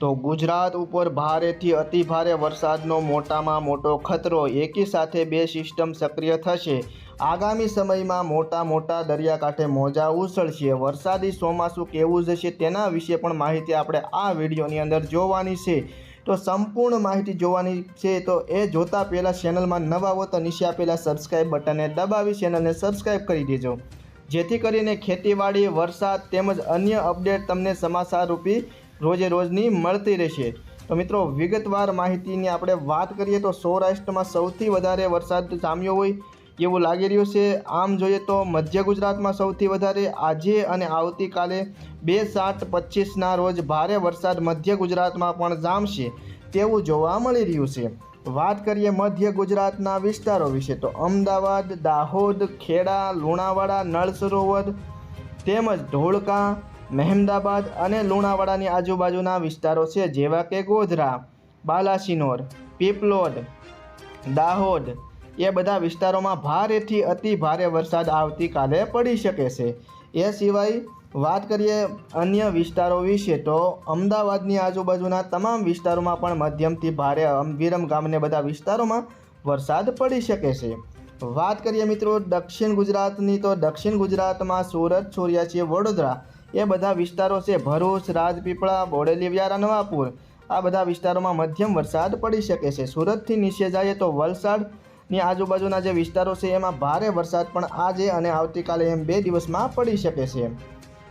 તો ગુજરાત ઉપર ભારેથી અતિ ભારે વરસાદનો મોટામાં મોટો ખતરો. એકી સાથે બે સિસ્ટમ સક્રિય થશે. આગામી સમયમાં મોટા મોટા દરિયાકાંઠે મોજા ઉછળશે. વરસાદી ચોમાસું કેવું જશે તેના વિશે પણ માહિતી આપણે આ વિડીયોની અંદર જોવાની છે. તો સંપૂર્ણ માહિતી જોવાની છે તો એ જોતા પહેલાં ચેનલમાં નવા હો તો નીચે આપેલા સબસ્ક્રાઈબ બટનને દબાવી ચેનલને સબસ્ક્રાઈબ કરી દેજો. જેથી કરીને ખેતીવાડી, વરસાદ તેમજ અન્ય અપડેટ તમને સમાચાર રૂપી રોજે રોજની મળતી રહેશે. તો મિત્રો, વિગતવાર માહિતીની આપણે વાત કરીએ તો સૌરાષ્ટ્રમાં સૌથી વધારે વરસાદ જામ્યો હોય એવું લાગી રહ્યું છે. આમ જોઈએ તો મધ્ય ગુજરાતમાં સૌથી વધારે આજે અને આવતીકાલે બે સાત પચીસના રોજ ભારે વરસાદ મધ્ય ગુજરાતમાં પણ જામશે તેવું જોવા મળી રહ્યું છે. વાત કરીએ મધ્ય ગુજરાતના વિસ્તારો વિશે તો અમદાવાદ, દાહોદ, ખેડા, લુણાવાડા, નળ સરોવર તેમજ ધોળકા મહેમદાબાદ અને લુણાવાડાની આજુબાજુના વિસ્તારો છે, જેવા કે ગોધરા, બાલાસિનોર, પીપલોદ, દાહોદ. એ બધા વિસ્તારોમાં ભારેથી અતિ ભારે વરસાદ આવતીકાલે પડી શકે છે. એ સિવાય વાત કરીએ અન્ય વિસ્તારો વિશે, તો અમદાવાદની આજુબાજુના તમામ વિસ્તારોમાં પણ મધ્યમથી ભારે વિરમ ગામને બધા વિસ્તારોમાં વરસાદ પડી શકે છે. વાત કરીએ મિત્રો દક્ષિણ ગુજરાતની, તો દક્ષિણ ગુજરાતમાં સુરત છોરિયાછી વડોદરા. એ બધા વિસ્તારો છે ભરૂચ, રાજપીપળા, બોડેલી, વ્યારા, નવાપુર. આ બધા વિસ્તારોમાં મધ્યમ વરસાદ પડી શકે છે. સુરતથી નીચે જઈએ તો વલસાડની આજુબાજુના જે વિસ્તારો છે એમાં ભારે વરસાદ પણ આજે અને આવતીકાલે એમ બે દિવસમાં પડી શકે છે.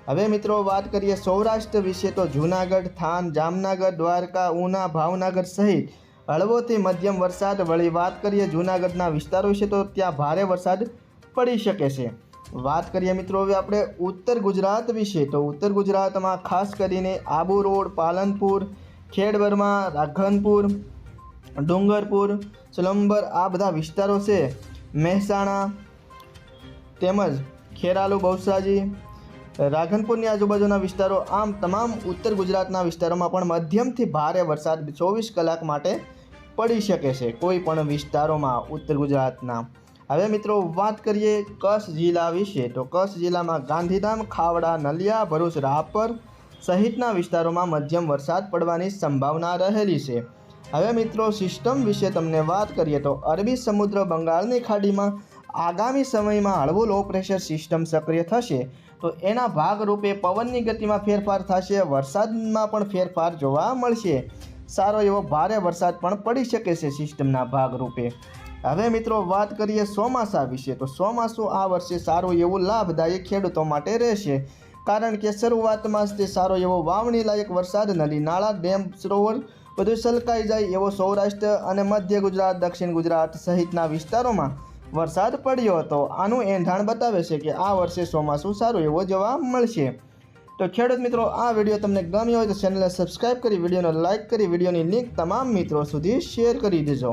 હવે મિત્રો વાત કરીએ સૌરાષ્ટ્ર વિશે તો જૂનાગઢ, થાન, જામનગર, દ્વારકા, ઉના, ભાવનગર સહિત હળવોથી મધ્યમ વરસાદ વળી વાત કરીએ જૂનાગઢના વિસ્તારો વિશે તો ત્યાં ભારે વરસાદ પડી શકે છે. વાત કરીએ મિત્રો હવે આપણે ઉત્તર ગુજરાત વિશે. તો ઉત્તર ગુજરાતમાં ખાસ કરીને આબુ રોડ, પાલનપુર ખેડબરમા રાઘનપુર ડુંગરપુર સ્લંબર આ બધા વિસ્તારો છે. મહેસાણા તેમજ ખેરાલુ બહુસાજી રાધનપુરની આજુબાજુના વિસ્તારો, આમ તમામ ઉત્તર ગુજરાતના વિસ્તારોમાં પણ મધ્યમથી ભારે વરસાદ ચોવીસ કલાક માટે પડી શકે છે. કોઈ પણ વિસ્તારોમાં ઉત્તર ગુજરાતના હવે મિત્રો વાત કરીએ કચ્છ જિલ્લા વિશે. તો કચ્છ જિલ્લામાં ગાંધીધામ, ખાવડા, નલિયા, ભરૂચ, રાપર સહિતના વિસ્તારોમાં મધ્યમ વરસાદ પડવાની સંભાવના રહેલી છે. હવે મિત્રો સિસ્ટમ વિશે તમને વાત કરીએ તો અરબી સમુદ્ર બંગાળની ખાડીમાં આગામી સમયમાં હળવું લો પ્રેશર સિસ્ટમ સક્રિય થશે. તો એના ભાગરૂપે પવનની ગતિમાં ફેરફાર થશે, વરસાદમાં પણ ફેરફાર જોવા મળશે. સારો એવો ભારે વરસાદ પણ પડી શકે છે સિસ્ટમના ભાગરૂપે. હવે મિત્રો વાત કરીએ ચોમાસા વિશે, તો ચોમાસું આ વર્ષે સારું એવું લાભદાયક ખેડૂતો માટે રહેશે. કારણ કે શરૂઆતમાં જ તે સારો એવો વાવણી લાયક વરસાદ, નદી, નાળા, ડેમ, સરોવર બધું સલકાઈ જાય એવો સૌરાષ્ટ્ર અને મધ્ય ગુજરાત, દક્ષિણ ગુજરાત સહિતના વિસ્તારોમાં વરસાદ પડ્યો હતો. આનું એંધાણ બતાવે છે કે આ વર્ષે ચોમાસું સારું એવો જોવા મળશે. તો ખેડૂત મિત્રો, આ વીડિયો તમને ગમ્યો હોય તો ચેનલને સબસ્ક્રાઈબ કરી, વિડીયોને લાઇક કરી, વિડીયોની લિંક તમામ મિત્રો સુધી શેર કરી દેજો.